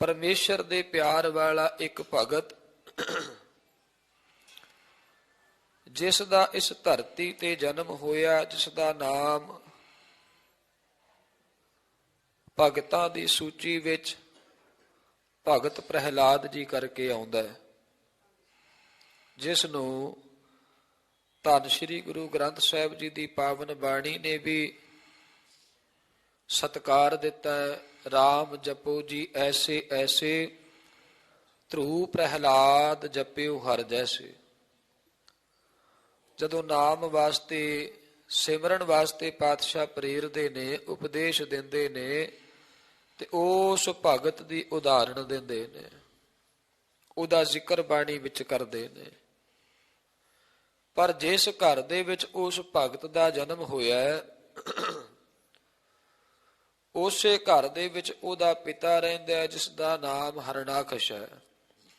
ਪਰਮੇਸ਼ਰ ਦੇ ਪਿਆਰ ਵਾਲਾ ਇੱਕ ਭਗਤ ਜਿਸ ਦਾ ਇਸ ਧਰਤੀ ਤੇ ਜਨਮ ਹੋਇਆ, ਜਿਸ ਦਾ ਨਾਮ ਭਗਤਾਂ ਦੀ ਸੂਚੀ ਵਿੱਚ ਭਗਤ ਪ੍ਰਹਿਲਾਦ ਜੀ ਕਰਕੇ ਆਉਂਦਾ ਹੈ, ਜਿਸ ਨੂੰ ਧੰਨ ਸ਼੍ਰੀ ਗੁਰੂ ਗ੍ਰੰਥ ਸਾਹਿਬ ਜੀ ਦੀ ਪਾਵਨ ਬਾਣੀ ਨੇ ਵੀ ਸਤਕਾਰ ਦਿੱਤਾ ਹੈ RAM ਜਪੋ ਜੀ, ਐਸੇ ਐਸੇ, ਧਰੂ ਪ੍ਰਹਿਲਾਦ ਜਪਿਓ ਹਰ ਜੈਸੇ। ਜਦੋਂ ਨਾਮ ਵਾਸਤੇ, ਸਿਮਰਨ ਵਾਸਤੇ ਪਾਤਸ਼ਾਹ ਪ੍ਰੇਰਦੇ ਨੇ, ਉਪਦੇਸ਼ ਦਿੰਦੇ ਨੇ, ਤੇ ਉਸ ਭਗਤ ਦੀ ਉਦਾਹਰਣ ਦਿੰਦੇ ਨੇ। ਉਹਦਾ ਜ਼ਿਕਰ ਬਾਣੀ ਵਿੱਚ ਕਰਦੇ ਨੇ। ਪਰ ਜਿਸ ਘਰ ਦੇ ਵਿੱਚ ਉਸ ਭਗਤ ਦਾ ਜਨਮ ਹੋਇਆ ਉਸੇ ਘਰ ਦੇ ਵਿੱਚ ਉਹਦਾ ਪਿਤਾ ਰਹਿੰਦਾ ਹੈ ਜਿਸ ਦਾ ਨਾਮ ਹਰਨਾਕਸ਼ ਹੈ।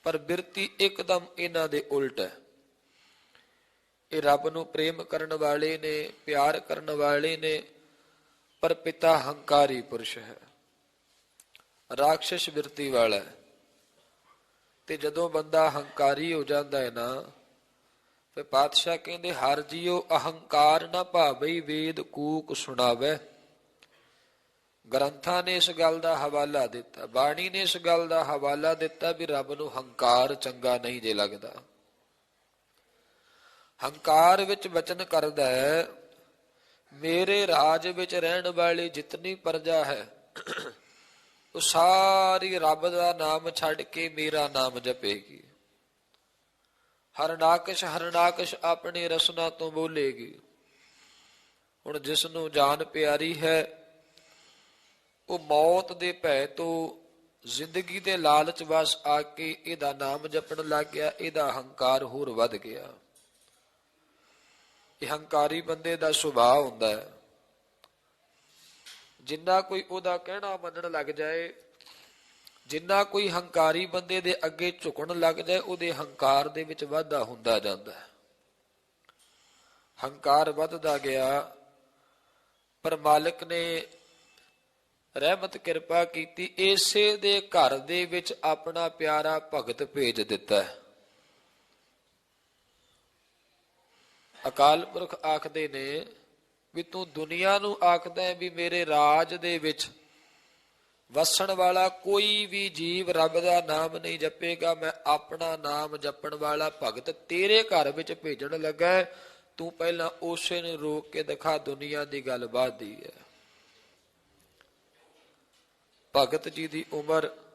ਪਰ ਬਿਰਤੀ ਇੱਕਦਮ ਇਹਨਾਂ ਦੇ ਉਲਟ ਹੈ। ਇਹ ਰੱਬ ਨੂੰ ਪ੍ਰੇਮ ਕਰਨ ਵਾਲੇ ਨੇ, ਪਿਆਰ ਕਰਨ ਵਾਲੇ ਨੇ, ਪਰ ਪਿਤਾ ਹੰਕਾਰੀ ਪੁਰਸ਼ ਹੈ। ਰਾਖਸ਼ ਬਿਰਤੀ ਵਾਲਾ ਹੈ। ਤੇ ਜਦੋਂ ਬੰਦਾ ਹੰਕਾਰੀ ਹੋ ਜਾਂਦਾ ਹੈ ਨਾ, ਫਿਰ ਪਾਤਸ਼ਾਹ ਕਹਿੰਦੇ, ਹਰ ਜੀਓ ਅਹੰਕਾਰ ਨਾ ਭਾਵਈ ਵੇਦ ਕੂਕ ਸੁਣਾਵੇ। ਗ੍ਰੰਥਾਂ ਨੇ ਇਸ ਗੱਲ ਦਾ ਹਵਾਲਾ ਦਿੱਤਾ, ਬਾਣੀ ਨੇ ਇਸ ਗੱਲ ਦਾ ਹਵਾਲਾ ਦਿੱਤਾ ਵੀ ਰੱਬ ਨੂੰ ਹੰਕਾਰ ਚੰਗਾ ਨਹੀਂ ਜੇ ਲੱਗਦਾ। ਹੰਕਾਰ ਵਿੱਚ ਵਚਨ ਕਰਦਾ ਹੈ, ਮੇਰੇ ਰਾਜ ਵਿੱਚ ਰਹਿਣ ਵਾਲੀ ਜਿਤਨੀ ਪ੍ਰਜਾ ਹੈ, ਉਹ ਸਾਰੀ ਰੱਬ ਦਾ ਨਾਮ ਛੱਡ ਕੇ ਮੇਰਾ ਨਾਮ ਜਪੇਗੀ। ਹਰਨਾਕਸ਼ ਹਰਨਾਕਸ਼ ਆਪਣੇ ਰਸਨਾ ਤੋਂ ਬੋਲੇਗੀ। ਹੁਣ ਜਿਸ ਨੂੰ ਜਾਨ ਪਿਆਰੀ ਹੈ ਉਹ ਮੌਤ ਦੇ ਭੈ ਤੋਂ ਜ਼ਿੰਦਗੀ ਦੇ ਲਾਲਚ ਵਸ ਆ ਕੇ ਇਹਦਾ ਨਾਮ ਜਪਣ ਲੱਗ ਗਿਆ, ਇਹਦਾ ਹੰਕਾਰ ਹੋਰ ਵੱਧ ਗਿਆ। ਇਹ ਹੰਕਾਰੀ ਬੰਦੇ ਦਾ ਸੁਭਾਅ ਹੁੰਦਾ ਹੈ। ਜਿੰਨਾ ਕੋਈ ਉਹਦਾ ਕਹਿਣਾ ਮੰਨਣ ਲੱਗ ਜਾਏ, ਜਿੰਨਾ ਕੋਈ ਹੰਕਾਰੀ ਬੰਦੇ ਦੇ ਅੱਗੇ ਝੁਕਣ ਲੱਗ ਜਾਏ, ਉਹਦੇ ਹੰਕਾਰ ਦੇ ਵਿੱਚ ਵਾਧਾ ਹੁੰਦਾ ਜਾਂਦਾ ਹੈ। ਹੰਕਾਰ ਵੱਧਦਾ ਗਿਆ, ਪਰ ਮਾਲਕ ਨੇ ਰਹਿਮਤ ਕਿਰਪਾ ਕੀਤੀ, ਇਸੇ ਦੇ ਘਰ ਦੇ ਵਿੱਚ ਆਪਣਾ ਪਿਆਰਾ ਭਗਤ ਭੇਜ ਦਿੱਤਾ ਹੈ। ਅਕਾਲ ਪੁਰਖ ਆਖਦੇ ਨੇ ਵੀ ਤੂੰ ਦੁਨੀਆ ਨੂੰ ਆਖਦਾ ਹੈ ਵੀ ਮੇਰੇ ਰਾਜ ਦੇ ਵਿੱਚ ਵਸਣ ਵਾਲਾ ਕੋਈ ਵੀ ਜੀਵ ਰੱਬ ਦਾ ਨਾਮ ਨਹੀਂ ਜਪੇਗਾ, ਮੈਂ ਆਪਣਾ ਨਾਮ ਜਪਣ ਵਾਲਾ ਭਗਤ ਤੇਰੇ ਘਰ ਵਿੱਚ ਭੇਜਣ ਲੱਗਾ ਤੂੰ ਪਹਿਲਾਂ ਉਸੇ ਨੂੰ ਰੋਕ ਕੇ ਦਿਖਾ ਦੁਨੀਆ ਦੀ ਗੱਲ ਬਾਤ ਦੀ ਹੈ। ਭਗਤ ਜੀ ਦੀ ਉਮਰ